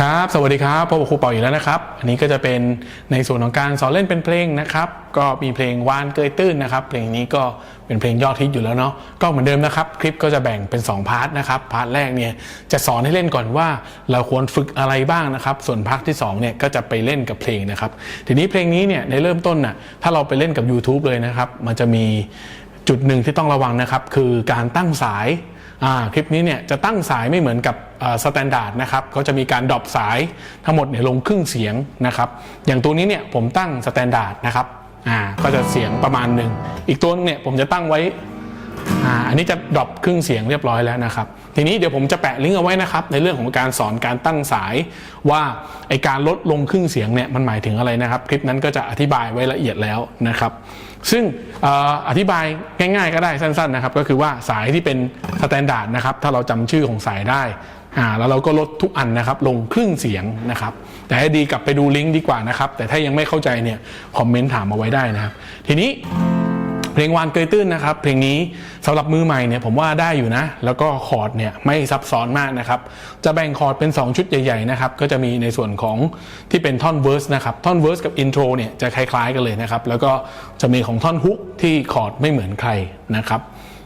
ครับ สวัสดีครับพบกับครูเป่าอีกแล้วนะครับ อันนี้ก็จะเป็นในส่วนของการสอนเล่นเป็นเพลงนะครับ ก็มีเพลงวานเกยตื้นนะครับ เพลงนี้ก็เป็นเพลงยอดฮิตอยู่แล้วเนาะ ก็เหมือนเดิมนะครับ คลิปก็จะแบ่งเป็น 2 พาร์ทนะครับ พาร์ทแรกเนี่ยจะสอนให้เล่นก่อนว่าเราควรฝึกอะไรบ้างนะครับ ส่วนพาร์ทที่2เนี่ยก็จะไปเล่นกับเพลงนะครับ ทีนี้เพลงนี้เนี่ยในเริ่มต้นน่ะ ถ้าเราไปเล่นกับ YouTube เลยนะครับ มันจะมีจุดหนึ่งที่ต้องระวังนะครับ คือการตั้งสาย คลิปนี้เนี่ยจะตั้งสายไม่เหมือนกับสแตนดาร์ดนะครับเขาจะมีการดรอปสายทั้งหมดเนี่ยลงครึ่งเสียงนะครับ อย่างตัวนี้เนี่ยผมตั้งสแตนดาร์ดนะครับก็จะเสียงประมาณหนึ่งอีกตัวนึงเนี่ยผมจะตั้งไว้อันนี้จะดรอปครึ่งเสียงเรียบร้อยแล้วนะครับ ทีนี้เดี๋ยวผมจะแปะลิงก์เอาไว้นะครับ ในเรื่องของการสอนการตั้งสายว่าไอการลดลงครึ่งเสียงเนี่ยมันหมายถึงอะไรนะครับ คลิปนั้นก็จะอธิบายไว้ละเอียดแล้วนะครับ ซึ่งออธิบายง่ายๆก็ได้สั้นๆนะครับก็คือว่าสายที่เป็นสแตนดาร์ดนะครับถ้าเราจำชื่อของสายได้อ่าแล้วเราก็ลดทุกอันนะครับลงครึ่งเสียงนะครับแต่ให้ดีกลับไปดูลิงก์ดีกว่านะครับแต่ถ้ายังไม่เข้าใจเนี่ยคอมเมนต์ถามมาไว้ได้นะครับทีนี้ เพลงวานเกยตื้นนะครับ เพลงนี้สำหรับมือใหม่เนี่ยผมว่าได้อยู่นะ แล้วก็คอร์ดเนี่ยไม่ซับซ้อนมากนะครับ จะแบ่งคอร์ดเป็น 2 ชุดใหญ่ๆนะครับ ก็จะมีในส่วนของที่เป็นท่อนเวิร์สนะครับ ท่อนเวิร์สกับอินโทรเนี่ยจะคล้ายๆกันเลยนะครับ แล้วก็จะมีของท่อนฮุกที่คอร์ดไม่เหมือนใครนะครับ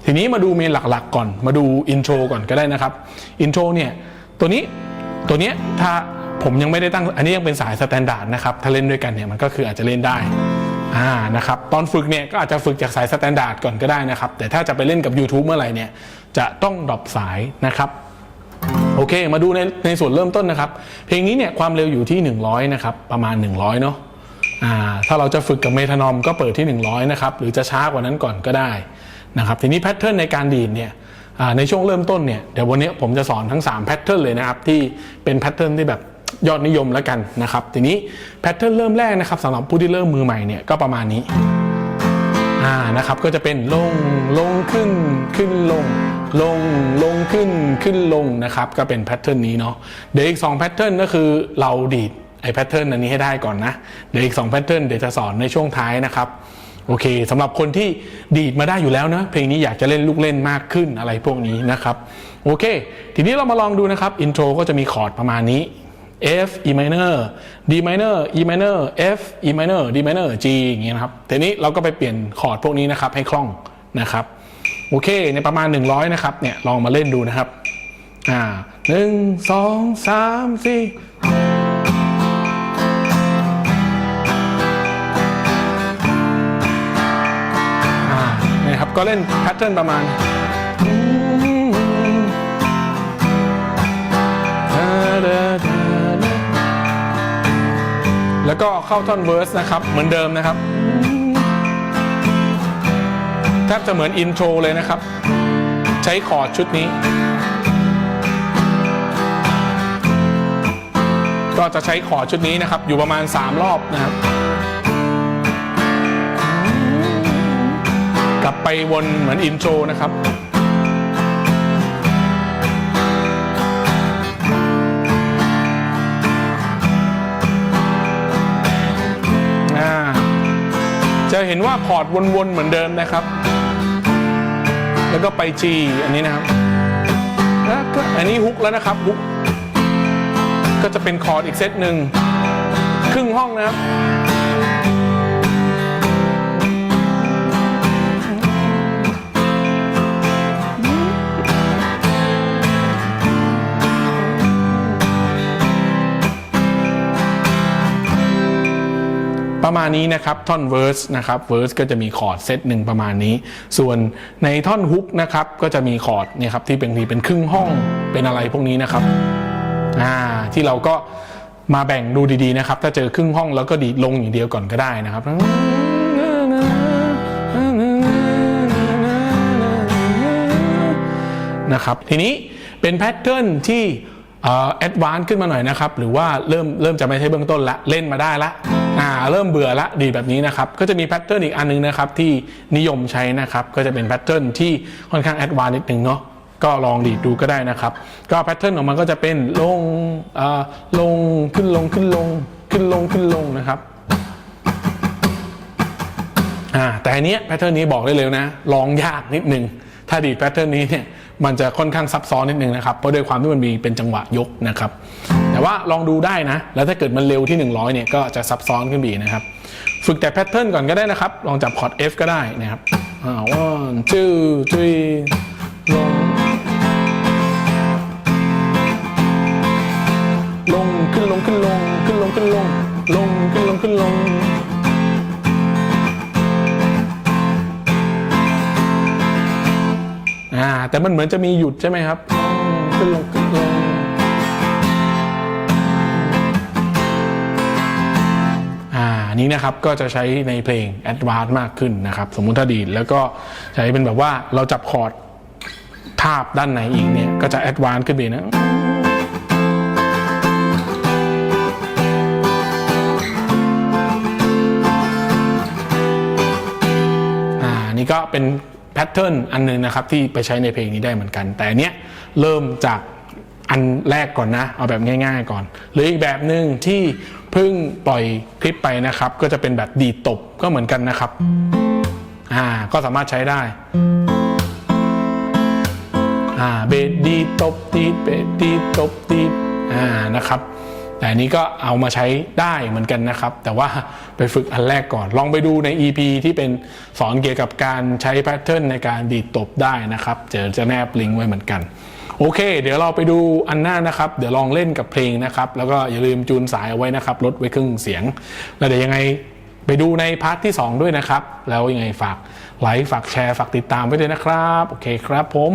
ทีนี้มาดูเมนหลักๆก่อน มาดูอินโทรก่อนก็ได้นะครับ อินโทรเนี่ย ตัวนี้ ตัวเนี้ยถ้าผมยังไม่ได้ตั้ง อันนี้ยังเป็นสายสแตนดาร์ดนะครับ ถ้าเล่นด้วยกันเนี่ยมันก็คืออาจจะเล่นได้อ่านะครับตอนฝึกเนี่ยก็อาจจะฝึกจากสายสแตนดาร์ดก่อนก็ได้นะครับ แต่ถ้าจะไปเล่นกับ YouTube เมื่อไหร่เนี่ยจะต้องดรอปสายนะครับโอเค มาดูในในส่วนเริ่มต้นนะครับ เพลงนี้เนี่ยความเร็วอยู่ที่ 100 นะครับ ประมาณ 100 เนาะอ่าถ้าเราจะฝึกกับเมทานอมก็เปิดที่ 100 นะครับ หรือจะช้ากว่านั้นก่อนก็ได้นะครับ ทีนี้แพทเทิร์นในการดีดเนี่ยอ่าในช่วงเริ่มต้นเนี่ยเดี๋ยววันนี้ผมจะสอนทั้ง3แพทเทิร์นเลยนะครับ ที่เป็นแพทเทิร์นที่แบบ ยอดนิยมแล้วกันนะครับ ทีนี้แพทเทิร์นเริ่มแรกนะครับสำหรับผู้ที่เริ่มมือใหม่เนี่ยก็ประมาณนี้อ่านะครับก็จะเป็นลงลงขึ้นขึ้นลง ลงลงขึ้นขึ้นลงนะครับ ก็เป็นแพทเทิร์นนี้เนาะเดี๋ยวอีก2แพทเทิร์นก็คือเราดีดไอ้แพทเทิร์นอันนี้ให้ได้ก่อนนะเดี๋ยวอีก2แพทเทิร์นเดี๋ยวจะสอนในช่วงท้ายนะครับโอเคสำหรับคนที่ดีดมาได้อยู่แล้วนะเพลงนี้อยากจะเล่นลูกเล่นมากขึ้นอะไรพวกนี้นะครับ โอเค ทีนี้เรามาลองดูนะครับอินโทรก็จะมีคอร์ดประมาณนี้ F E minor D minor E minor F E minor D minor G อย่างเงี้ยนะครับทีนี้เราก็ไปเปลี่ยนคอร์ดพวกนี้นะครับให้คล่องนะครับโอเคในประมาณ 100 นะครับเนี่ยลองมาเล่นดูนะครับอ่าหนึ่งสองสามสี่อ่าเนี่ยครับก็เล่นแพทเทิร์นประมาณ แล้วก็เข้าท่อนเวิร์สนะครับ เหมือนเดิมนะครับแทบจะเหมือนอินโทรเลยนะครับ ใช้คอร์ดชุดนี้ ก็จะใช้คอร์ดชุดนี้นะครับ อยู่ประมาณ 3 รอบนะครับ กลับไปวนเหมือนอินโทรนะครับ จะเห็นว่าคอร์ดวนๆเหมือนเดิมนะครับ แล้วก็ไป G อันนี้นะครับแล้วก็อันนี้ฮุกแล้วนะครับฮุกก็จะเป็นคอร์ดอีกเซตหนึ่งครึ่งห้องนะครับ ประมาณนี้นะครับท่อนเวิร์สนะครับเวิร์สก็จะมีคอร์ดเซตหนึ่งประมาณนี้ ส่วนในท่อนฮุกนะครับก็จะมีคอร์ดเนี่ยครับที่เป็นทีเป็นครึ่งห้องเป็นอะไรพวกนี้นะครับอ่าที่เราก็มาแบ่งดูดีๆนะครับ ถ้าเจอครึ่งห้องแล้วก็ดีลงอย่างเดียวก่อนก็ได้นะครับนะครับทีนี้เป็นแพทเทิร์นที่แอดวานซ์ขึ้นมาหน่อยนะครับ หรือว่าเริ่มเริ่มจะไม่ใช่เบื้องต้นละ เล่นมาได้ละ อ่าเริ่มเบื่อละดีแบบนี้นะครับก็จะมีแพทเทิร์นอีกอันนึงนะครับที่นิยมใช้นะครับก็จะเป็นแพทเทิร์นที่ค่อนข้างแอดวานซ์นิดนึงเนาะก็ลองดีดดูก็ได้นะครับ ก็แพทเทิร์นของมันก็จะเป็นลงอ่าลงขึ้นลงขึ้นลงขึ้นลงขึ้นลงนะครับอ่าแต่อันเนี้ยแพทเทิร์นนี้บอกได้เลยนะลองยากนิดนึงถ้าดีดแพทเทิร์นนี้เนี่ยมันจะค่อนข้างซับซ้อนนิดนึงนะครับเพราะด้วยความที่มันมีเป็นจังหวะยกนะครับ ว่าว่าลองดูได้นะ แล้วถ้าเกิดมันเร็วที่ 100เนี่ยก็จะซับซ้อนขึ้นไปอีนะครับ ฝึกแต่แพทเทิร์นก่อนก็ได้นะครับ ลองจับคอร์ด F ก็ได้นะครับอ่า one two three ลงลงขึ้นลงขึ้นลงขึ้นลงขึ้นลงลงขึ้นลงขึ้นลงอ่าแต่มันเหมือนจะมีหยุดใช่ไหมครับ ขึ้นลงขึ้นลง อันนี้นะครับก็จะใช้ในเพลง Advance มากขึ้นนะครับ สมมุติถ้าดีดแล้วก็ใช้เป็นแบบว่าเราจับคอร์ดทาบด้านไหนอีกเนี่ยก็จะ Advance ขึ้นไปนะอ่านี่ก็เป็นแพทเทิร์นอันหนึงนะครับที่ไปใช้ในเพลงนี้ได้เหมือนกัน แต่อันเนี้ยเริ่มจากอันแรกก่อนนะ เอาแบบง่าย ๆ ก่อน หรืออีกแบบหนึ่งที่ เพิ่งปล่อยคลิปไปนะครับ ก็จะเป็นแบบดีตบก็เหมือนกันนะครับอ่าก็สามารถใช้ได้อ่าเบสดีตบดีเบสดีตบดีอ่านะครับแต่อันนี้ก็เอามาใช้ได้เหมือนกันนะครับ แต่ว่าไปฝึกอันแรกก่อน ลองไปดูใน EP ที่เป็นสอนเกี่ยวกับการใช้แพทเทิร์นในการดีดตบได้นะครับ เดี๋ยวจะแนบลิงก์ไว้เหมือนกัน โอเค เดี๋ยวเราไปดูอันหน้านะครับ เดี๋ยวลองเล่นกับเพลงนะครับ แล้วก็อย่าลืมจูนสายเอาไว้นะครับลดไว้ครึ่งเสียง แล้วเดี๋ยวยังไงไปดูในพาร์ทที่ 2 ด้วยนะครับ แล้วยังไงฝากไลค์ฝากแชร์ฝากติดตามไว้ด้วยนะครับ โอเคครับผม